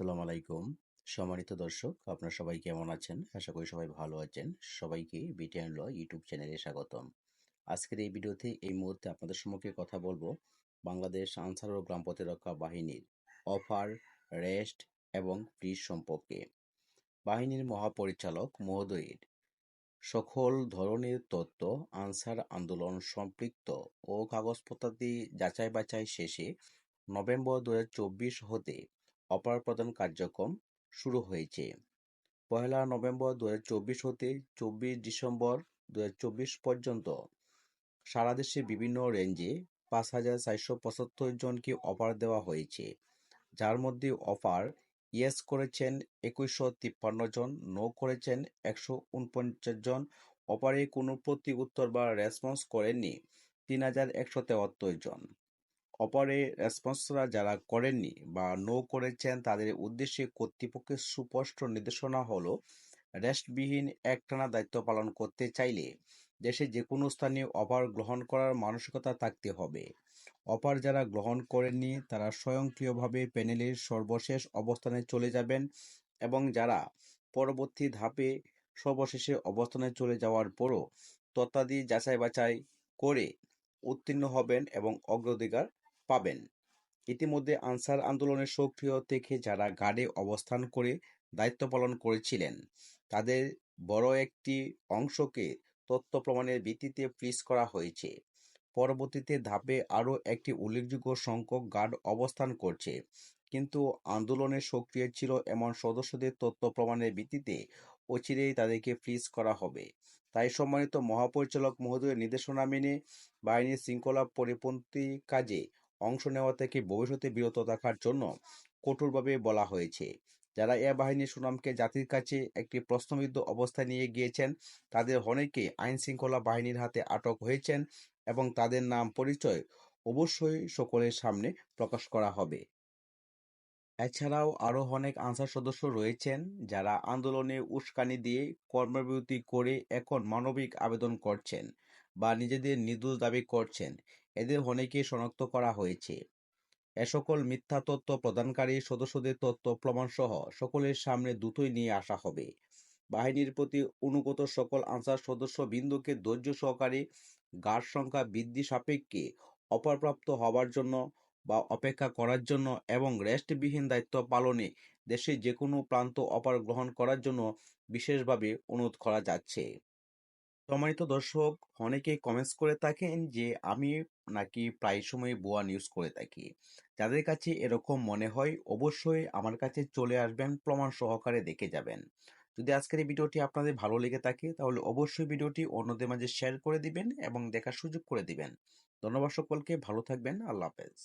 আসসালামু আলাইকুম। সম্মানিত দর্শক, আপনারা সবাই কেমন আছেন? আশা করি সবাই ভালো আছেন। সবাইকে বিটিএন ল ইউটিউব চ্যানেলে স্বাগতম। আজকের এই ভিডিওতে এই মুহূর্তে আপনাদের সম্মুখে কথা বলব বাংলাদেশ আনসার ও গ্রাম প্রতিরক্ষা বাহিনীর অফার রেস্ট এবং ফ্রিজ সম্পর্কে। বাহিনীর মহাপরিচালক মহোদয়ের সকল ধরনের তথ্য, আনসার আন্দোলন সম্পৃক্ত ও কাগজপত্রাদি যাচাই বাছাই শেষে নভেম্বর দুহাজার চব্বিশ হতে অপার প্রদান কার্যক্রম শুরু হয়েছে। পয়লা নভেম্বর দু হাজার চব্বিশ হতে চব্বিশ ডিসেম্বর দু হাজার চব্বিশ পর্যন্ত সারা দেশে বিভিন্ন রেঞ্জে পাঁচ হাজার চারশো পঁচাত্তর জনকে অফার দেওয়া হয়েছে। যার মধ্যে অফার ইয়েস করেছেন একুশশো তিপ্পান্ন জন নো করেছেন একশো উনপঞ্চাশ জন। অপারে কোনো প্রতি উত্তর বা রেসপন্স করেননি তিন হাজার একশো তেয়াত্তর জন। অপরে রেসপন্সরা যারা করেননি বা নো করেছেন, তাদের উদ্দেশ্যে কর্তৃপক্ষের সুস্পষ্ট নির্দেশনা হলো রেস্টবিহীন একটানা দায়িত্ব পালন করতে চাইলে দেশে যে কোনো স্থানে অফার গ্রহণ করার মানসিকতা থাকতে হবে। অফার যারা গ্রহণ করেননি, তারা স্বয়ংক্রিয়ভাবে প্যানেলের সর্বশেষ অবস্থানে চলে যাবেন এবং যারা পরবর্তী ধাপে সর্বশেষে অবস্থানে চলে যাওয়ার পরও তত্ত্বাদি যাচাই বাছাই করে উত্তীর্ণ হবেন এবং অগ্রাধিকার পাবেন। ইতিমধ্যে আনসার আন্দোলনের সক্রিয় থেকে যারা গার্ডে অবস্থান করে দায়িত্ব পালন করেছিলেন, তাদের বড় একটি অংশকে তথ্য প্রমাণের ভিত্তিতে ফ্রিজ করা হয়েছে। পরবর্তীতে ধাপে আরও একটি উল্লেখযোগ্য সংখ্যক গার্ড অবস্থান করছে। কিন্তু আন্দোলনে সক্রিয় ছিল এমন সদস্যদের তথ্য প্রমাণের ভিত্তিতে অচিরেই তাদেরকে ফ্রিজ করা হবে। তাই সম্মানিত মহাপরিচালক মহোদয়ের নির্দেশনা মেনে বাহিনীর শৃঙ্খলা পরিপন্থী কাজে অংশ নেওয়া থেকে ভবিষ্যতে বিরত থাকার জন্য কঠোরভাবে বলা হয়েছে। যারা এ বাহিনীর সুনামকে জাতির কাছে একটি প্রশ্নবিদ্ধ অবস্থায় নিয়ে গিয়েছেন, তাদের অনেকে আইন শৃঙ্খলা বাহিনীর হাতে আটক হয়েছেন এবং তাদের নাম পরিচয় অবশ্যই সকলের সামনে প্রকাশ করা হবে। এছাড়াও আরও অনেক আনসার সদস্য রয়েছেন যারা আন্দোলনে উস্কানি দিয়ে কর্মবিরতি করে এখন মানবিক আবেদন করছেন বা নিজেদের নির্দোষ দাবি করছেন। এদের অনেকে শনাক্ত করা হয়েছে। এ সকল মিথ্যা তথ্য প্রদানকারী সদস্যদের তথ্য প্রমাণসহ সকলের সামনে দ্রুতই নিয়ে আসা হবে। বাহিনীর প্রতি অনুগত সকল আনসার সদস্য বিন্দুকে ধৈর্য সহকারে গার্ড সংখ্যা বৃদ্ধি সাপেক্ষে অপরপ্রাপ্ত হবার জন্য বা অপেক্ষা করার জন্য এবং রেস্টবিহীন দায়িত্ব পালনে দেশের যে কোনো প্রান্ত অপার গ্রহণ করার জন্য বিশেষভাবে অনুরোধ করা যাচ্ছে। সম্মানিত দর্শক, অনেকেই কমেন্টস করে থাকেন যে, আমি নাকি প্রায় সময় বোয়া নিউজ করে থাকি। যাদের কাছে এরকম মনে হয়, অবশ্যই আমার কাছে চলে আসবেন, প্রমাণ সহকারে দেখে যাবেন। যদি আজকের এই ভিডিওটি আপনাদের ভালো লেগে থাকে, তাহলে অবশ্যই ভিডিওটি অন্যদের মাঝে শেয়ার করে দিবেন এবং দেখার সুযোগ করে দিবেন। ধন্যবাদ সকলকে, ভালো থাকবেন, আল্লাহ হাফেজ।